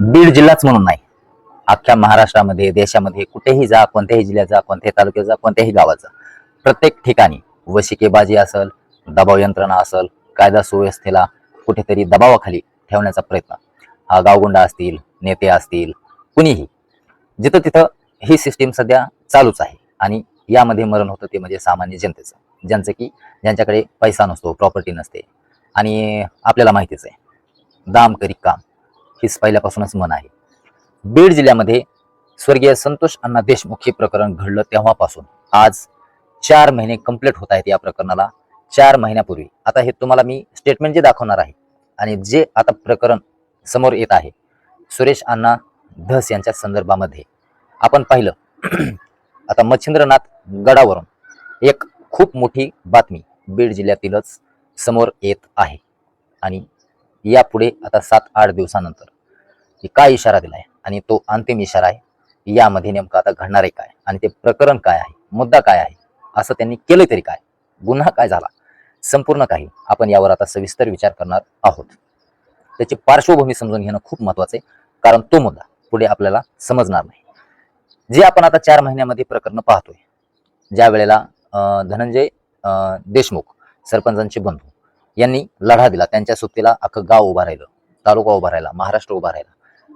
बीड जिल्हाच म्हणून नाही. अख्ख्या महाराष्ट्रामध्ये देशामध्ये कुठेही जा कोणत्याही जिल्ह्यात जा कोणत्याही तालुक्यात जा कोणत्याही गावात जा. प्रत्येक ठिकाणी वशिकेबाजी असल दबाव यंत्रणा असल कायदा सुव्यवस्थेला कुठेतरी दबावाखाली ठेवण्याचा प्रयत्न. हा गावगुंडा असतील नेते असतील कुणीही जिथं तिथं ही सिस्टीम सध्या चालूच आहे. आणि यामध्ये मरण होतं ते म्हणजे सामान्य जनतेचं. ज्यांचं की ज्यांच्याकडे पैसा नसतो प्रॉपर्टी नसते. आणि आपल्याला माहितीच आहे दाम करी काम? हीच पहिल्यापासूनच मन आहे. बीड जिल्ह्यामध्ये स्वर्गीय संतोष अण्णा देशमुख हे प्रकरण घडलं तेव्हापासून. आज चार महिने कंप्लीट होत आहेत या प्रकरणाला. चार महिन्यापूर्वी. आता हे तुम्हाला मी स्टेटमेंट जे दाखवणार आहे आणि जे आता प्रकरण समोर येत आहे सुरेश अण्णा धस यांच्या संदर्भामध्ये. आपण पाहिलं. आता मच्छिंद्रनाथ गडावरून एक खूप मोठी बातमी बीड जिल्ह्यातीलच समोर येत आहे. आणि यापुढे आता सात आठ दिवसानंतर की काय इशारा दिलाय? आणि तो अंतिम इशारा आहे यामध्ये नेमकं आता घडणार आहे काय? आणि ते प्रकरण काय आहे? मुद्दा काय आहे? असं त्यांनी केलं तरी काय? गुन्हा काय झाला? संपूर्ण काही आपण यावर आता सविस्तर विचार करणार आहोत. त्याची पार्श्वभूमी समजून घेणं खूप महत्वाचं आहे कारण तो मुद्दा पुढे आपल्याला समजणार नाही. जे आपण आता चार महिन्यामध्ये प्रकरण पाहतोय ज्या वेळेला धनंजय देशमुख सरपंचांचे बंधू यांनी लढा दिला त्यांच्या सुट्टीला अख्खं गाव उभा राहिलं तालुका उभा राहिला महाराष्ट्र उभा राहिला.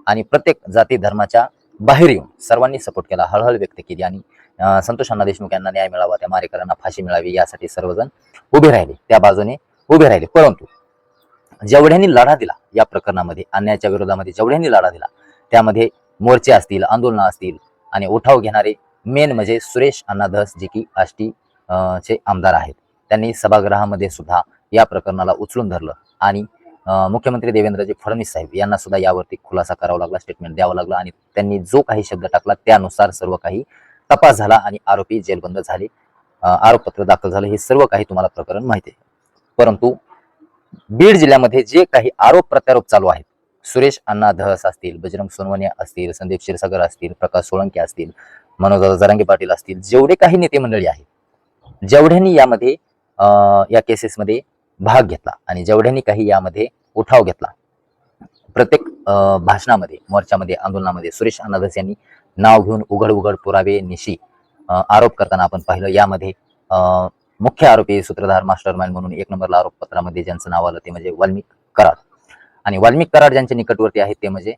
आणि प्रत्येक जाती धर्माच्या बाहेर येऊन सर्वांनी सपोर्ट केला. हळहळ व्यक्त केली आणि संतोष अण्णा देशमुख यांना न्याय मिळावा त्या मारेकरांना फाशी मिळावी यासाठी सर्वजण उभे राहिले. त्या बाजूने उभे राहिले. परंतु जेवढ्यांनी लढा दिला या प्रकरणामध्ये अन्यायाच्या विरोधामध्ये जेवढ्यांनी लढा दिला त्यामध्ये मोर्चे असतील आंदोलनं असतील आणि उठाव घेणारे मेन म्हणजे सुरेश अण्णा धस जे की आष्टी अं, चे आमदार आहेत. त्यांनी सभागृहामध्ये सुद्धा या प्रकरणाला उचलून धरलं आणि मुख्यमंत्री देवेंद्रजी फडणवीस साहेब यांना सुद्धा यावरती खुलासा करावा लागला स्टेटमेंट द्यावं लागला आणि त्यांनी जो काही शब्द टाकला त्यानुसार सर्व काही तपास झाला आणि आरोपी जेलबंद झाले. आरोपपत्र दाखल झालं हे सर्व काही तुम्हाला प्रकरण माहिती आहे. परंतु बीड जिल्ह्यामध्ये जे काही आरोप प्रत्यारोप चालू आहेत सुरेश अण्णा धस असतील बजरंग सोनवणे असतील संदीप क्षीरसागर असतील प्रकाश सोळंके असतील मनोज जरांगे पाटील असतील जेवढे काही नेते मंडळी आहेत जेवढ्यांनी यामध्ये या केसेसमध्ये भाग घेतला आणि जेवढ्यांनी काही यामध्ये उठाव घेतला प्रत्येक अं, भाषणामध्ये मोर्चामध्ये आंदोलनामध्ये सुरेश अण्णा यांनी नाव घेऊन उघड उघड पुरावे निशी आरोप करताना आपण पाहिलं. यामध्ये अं, मुख्य आरोपी सूत्रधार मास्टर माइंड म्हणून एक नंबरला आरोपपत्रामध्ये ज्यांचं नाव आलं ते म्हणजे वाल्मिक कराड. आणि वाल्मिक कराड ज्यांच्या निकटवर्ती आहेत ते म्हणजे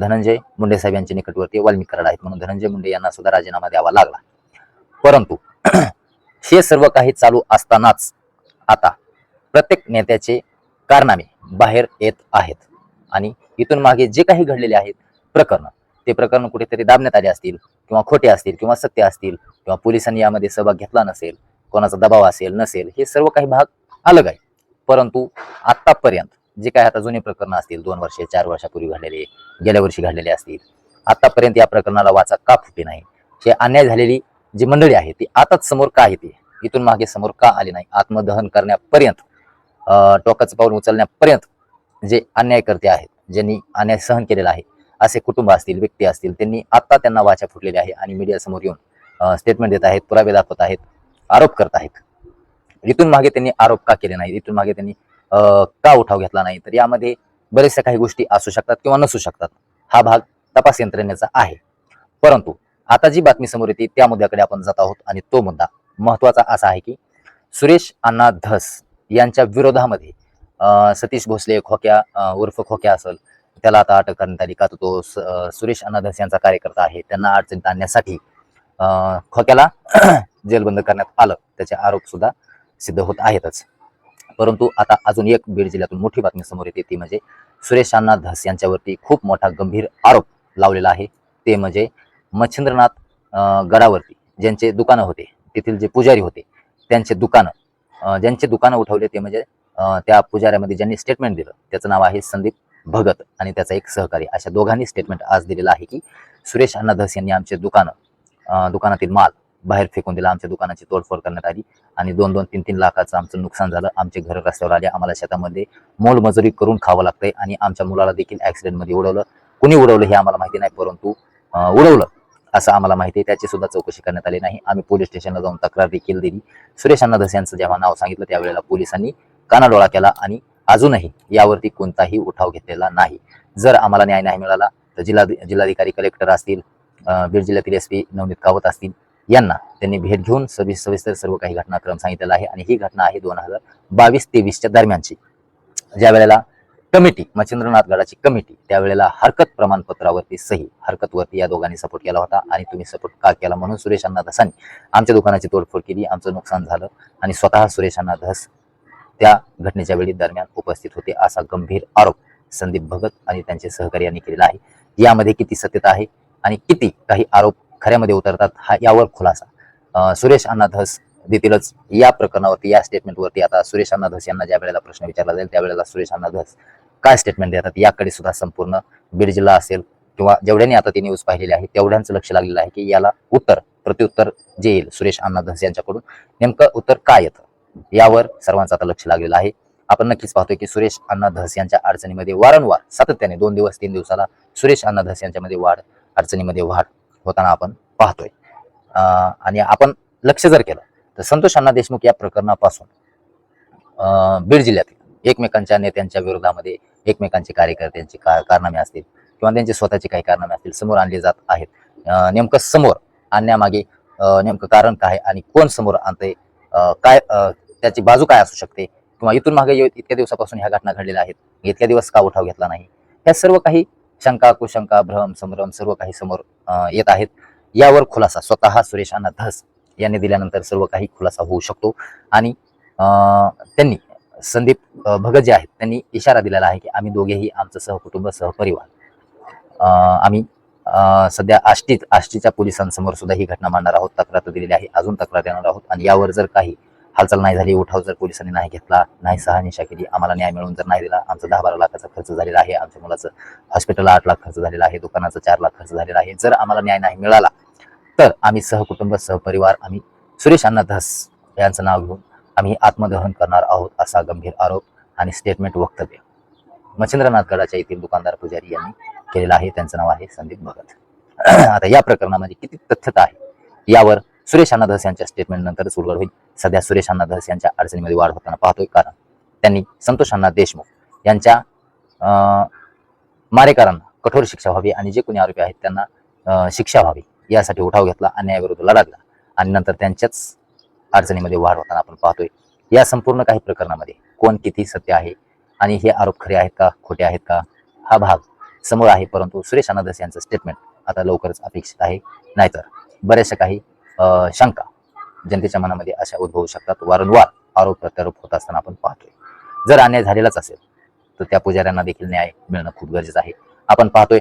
धनंजय मुंडे साहेब यांच्या निकटवर्ती वाल्मिक कराड आहेत म्हणून धनंजय मुंडे यांना सुद्धा राजीनामा द्यावा लागला. परंतु हे सर्व काही चालू असतानाच आता प्रत्येक नेत्याचे कारनामे बाहेर येत आहेत. आणि इथून मागे जे काही घडलेले आहेत प्रकरण ते प्रकरण कुठेतरी दाबण्यात आले असतील किंवा खोटे असतील किंवा सत्य असतील किंवा पोलिसांनी यामध्ये सहभाग घेतला नसेल कोणाचा दबाव असेल नसेल हे सर्व काही भाग अलग आहे परंतु आतापर्यंत जे काही आता जुने प्रकरण असतील दोन वर्षे चार वर्षापूर्वी घडलेले गेल्या वर्षी घडलेले असतील आतापर्यंत या प्रकरणाला वाचा का फुटे नाही? हे अन्याय झालेली जी मंडळी आहे ती आताच समोर का येते? इथून मागे समोर का आले नाही? आत्मदहन करण्यापर्यंत टोकाचं पाऊल उचलण्यापर्यंत जे अन्यायकर्ते आहेत ज्यांनी अन्याय सहन केलेला आहे असे कुटुंब असतील व्यक्ती असतील त्यांनी आता त्यांना वाचा फुटलेली आहे आणि मीडिया समोर येऊन स्टेटमेंट देत आहेत पुरावे दाखवत आहेत आरोप करत आहेत. इथून मागे त्यांनी आरोप का केले नाहीत? इथून मागे त्यांनी का उठाव घेतला नाही? तर यामध्ये बरेचशा काही गोष्टी असू शकतात किंवा नसू शकतात. हा भाग तपास यंत्रणेचा आहे. परंतु आता जी बातमी समोर येते त्या मुद्द्याकडे आपण जात आहोत आणि तो मुद्दा महत्त्वाचा असा आहे की सुरेश अण्णा धस यांच्या विरोधामध्ये सतीश भोसले खोक्या उर्फ खोक्या असेल त्याला आता अटक करण्यात आली. का तो स- सुरेश अण्णा धस यांचा कार्यकर्ता आहे. त्यांना अडचणीत आणण्यासाठी खोक्याला जेलबंद करण्यात आलं. त्याचे आरोप सुद्धा सिद्ध होत आहेतच. परंतु आता अजून एक बीड जिल्ह्यातून मोठी बातमी समोर येते. ती म्हणजे सुरेश अण्णा धस यांच्यावरती खूप मोठा गंभीर आरोप लावलेला आहे. ते म्हणजे मच्छिंद्रनाथ गडावरती ज्यांचे दुकानं होते तेथील जे पुजारी होते त्यांचे दुकानं ज्यांचे दुकानं उठवले ते म्हणजे त्या पुजाऱ्यामध्ये ज्यांनी स्टेटमेंट दिलं त्याचं नाव आहे संदीप भगत आणि त्याचा एक सहकारी. अशा दोघांनी स्टेटमेंट आज दिलेलं आहे की सुरेश अण्णा धस यांनी आमचे दुकानं दुकानातील माल बाहेर फेकून दिला आमच्या दुकानाची तोडफोड करण्यात आली आणि दोन दोन तीन तीन लाखाचं आमचं नुकसान झालं. आमचे घर रस्त्यावर आले आम्हाला शेतामध्ये मोलमजुरी करून खावं लागतंय आणि आमच्या मुलाला देखील ॲक्सिडेंटमध्ये उडवलं. कुणी उडवलं हे आम्हाला माहिती नाही परंतु उडवलं. असं आम्हाला माहिती आहे. त्याची सुद्धा चौकशी करण्यात आली नाही. आम्ही पोलीस स्टेशनला जाऊन तक्रार देखील दिली. सुरेश अण्णा धस यांचं जेव्हा नाव सांगितलं त्यावेळेला पोलिसांनी कानाडोळा केला आणि अजूनही यावरती कोणताही उठाव घेतलेला नाही. जर आम्हाला न्याय नाही मिळाला तर जिल्हा जिल्हाधिकारी कलेक्टर असतील बीड जिल्ह्यातील एस पी नवनीत कावत असतील यांना त्यांनी भेट घेऊन सविस सविस्तर सर्व काही घटनाक्रम सांगितलेला आहे. आणि ही घटना आहे दोन हजार बावीस तेवीसच्या दरम्यानची. ज्या वेळेला कमिटी मच्छिंद्रनाथ गडाची कमिटी त्यावेळेला हरकत प्रमाणपत्रावरती सही हरकतवरती या दोघांनी सपोर्ट केला होता आणि तुम्ही सपोर्ट का केला म्हणून सुरेश अण्णा धसांनी. आमच्या दुकानाची तोडफोड केली आमचं नुकसान झालं आणि स्वतः सुरेश अण्णा धस त्या घटनेच्या वेळी दरम्यान उपस्थित होते असा गंभीर आरोप संदीप भगत आणि त्यांचे सहकारी यांनी केलेला आहे. यामध्ये किती सत्यता आहे आणि किती काही आरोप खऱ्यामध्ये उतरतात हा यावर खुलासा. सुरेश अण्णा धस देतीलच या प्रकरणावरती या स्टेटमेंटवरती आता सुरेश अण्णा धस यांना ज्या वेळेला प्रश्न विचारला जाईल त्यावेळेला सुरेश अण्णा धस काय स्टेटमेंट देतात? याकडे सुद्धा संपूर्ण बीड जिल्हा असेल किंवा जेवढ्यांनी आता ती न्यूज पाहिलेली आहे तेवढ्यांचं लक्ष लागलेलं आहे की याला उत्तर प्रत्युत्तर जे येईल सुरेश अण्णा धस यांच्याकडून. नेमकं उत्तर काय येतं? यावर सर्वांचं आता लक्ष लागलेलं आहे. आपण नक्कीच पाहतोय की सुरेश अण्णा धस यांच्या अडचणीमध्ये वारंवार सातत्याने दोन दिवस तीन दिवसाला सुरेश अण्णा धस यांच्यामध्ये वाढ अडचणीमध्ये वाढ होताना आपण पाहतोय. आणि आपण लक्ष जर केलं तर संतोष अण्णा देशमुख या प्रकरणापासून बीड जिल्ह्यातील एकमेकांच्या नेत्यांच्या विरोधामध्ये एकमेकांचे कार्यकर्त्यांचे का कारनामे असतील किंवा त्यांचे स्वतःचे काही कारनामे असतील समोर आणले जात आहेत. नेमकं समोर आणण्यामागे नेमकं कारण काय आणि कोण समोर आणते काय त्याची बाजू काय असू शकते किंवा इथून मागे इतक्या दिवसापासून ह्या घटना घडलेल्या आहेत इतक्या दिवस का उठाव घेतला नाही ह्या सर्व काही शंका कुशंका भ्रम संभ्रम सर्व काही समोर येत आहेत. यावर खुलासा स्वतः सुरेश अण्णा धस यांनी दिल्यानंतर सर्व काही खुलासा होऊ शकतो. आणि त्यांनी संदीप भगत जे आहेत त्यांनी इशारा दिलेला आहे की आम्ही दोघेही आमचं सहकुटुंब सहपरिवार. आम्ही सध्या आष्टीत आष्टीच्या पोलिसांसमोर सुद्धा ही घटना मांडणार आहोत तक्रार तर दिलेली आहे अजून तक्रार देणार आहोत. आणि यावर जर काही हालचाल नाही झाली उठाव जर पोलिसांनी नाही घेतला नाही सहानिशा केली आम्हाला न्याय मिळवून जर नाही दिला आमचा दहा बारा लाखाचा खर्च झालेला आहे आमच्या मुलाचं हॉस्पिटलला आठ लाख खर्च झालेला आहे दुकानाचा चार लाख खर्च झालेला आहे जर आम्हाला न्याय नाही मिळाला तर आम्ही सहकुटुंब सहपरिवार आम्ही सुरेश अण्णा धस यांचं नाव घेऊन आम्ही आत्मदहन करणार आहोत असा गंभीर आरोप आणि स्टेटमेंट वक्तव्य. मच्छिंद्रनाथ गडाच्या येथील दुकानदार पुजारी यांनी केलेला आहे. त्यांचं नाव आहे संदीप भगत. आता या प्रकरणामध्ये किती तथ्यता आहे? यावर सुरेश अण्णा धस यांच्या स्टेटमेंट नंतरच उलगड होईल. सध्या सुरेश अण्णा धस यांच्या अडचणीमध्ये वाढ होताना पाहतोय. कारण त्यांनी संतोष अण्णा देशमुख यांच्या अं, मारेकरांना कठोर शिक्षा व्हावी आणि जे कोणी आरोपी आहेत त्यांना अं, शिक्षा व्हावी. यासाठी उठाव घेतला अन्यायाविरुद्ध लढागला आणि नंतर त्यांच्याच अडचणीमध्ये वाढ होताना आपण पाहतोय. या संपूर्ण काही प्रकरणामध्ये कोण किती सत्य आहे आणि हे आरोप खरे आहेत का खोटे आहेत का हा भाग समोर आहे. परंतु सुरेश अनादस यांचं स्टेटमेंट आता लवकरच अपेक्षित आहे. नाहीतर बऱ्याचशा काही शंका जनतेच्या मनामध्ये अशा उद्भवू शकतात. वारंवार आरोप प्रत्यारोप होत असताना आपण पाहतोय. जर अन्याय झालेलाच असेल तर त्या पुजाऱ्यांना देखील न्याय मिळणं खूप गरजेचं आहे. आपण पाहतोय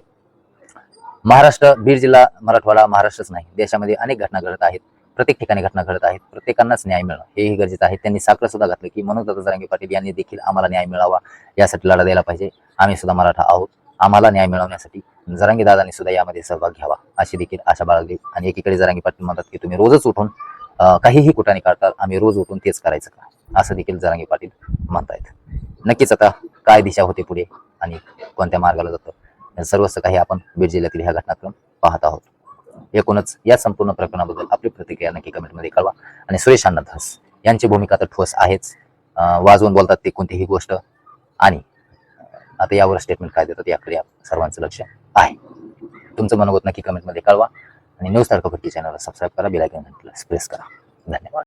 महाराष्ट्र बीड जिल्हा मराठवाडा महाराष्ट्रच नाही. देशामध्ये अनेक घटना घडत आहेत. प्रत्येक ठिकाणी घटना घडत आहेत. प्रत्येकांनाच न्याय मिळणं हेही गरजेचं आहे. त्यांनी साखर सुद्धा घातलं की मनोज जरांगे पाटील यांनी देखील आम्हाला न्याय मिळावा यासाठी लढा द्यायला पाहिजे. आम्ही सुद्धा मराठा आहोत. आम्हाला न्याय मिळवण्यासाठी जरांगी दादांनी सुद्धा यामध्ये सहभाग घ्यावा अशी देखील आशा बाळगली. आणि एकीकडे जरांगी पाटील म्हणतात की तुम्ही रोजच उठून काहीही कुठाने काढतात आम्ही रोज उठून तेच करायचं का? असं देखील जरांगी पाटील म्हणतायत. नक्कीच आता काय दिशा होते पुढे आणि कोणत्या मार्गाला जातं? सर्वच काही आपण बीड जिल्ह्यातील ह्या घटनाक्रम पाहत आहोत. एकूणच या संपूर्ण प्रकरणाबद्दल आपली प्रतिक्रिया नक्की कमेंटमध्ये कळवा. आणि सुरेश अण्णा धस यांची भूमिका तर ठोस आहेच. वाजवून बोलतात ते कोणतीही गोष्ट. आणि आता यावर स्टेटमेंट काय देतात याकडे सर्वांचं लक्ष आहे. तुमचं मनोगत नक्की कमेंटमध्ये कळवा. आणि न्यूज तारकापट्टी चॅनलला सबस्क्राईब करा बेलायकन प्रेस करा. धन्यवाद.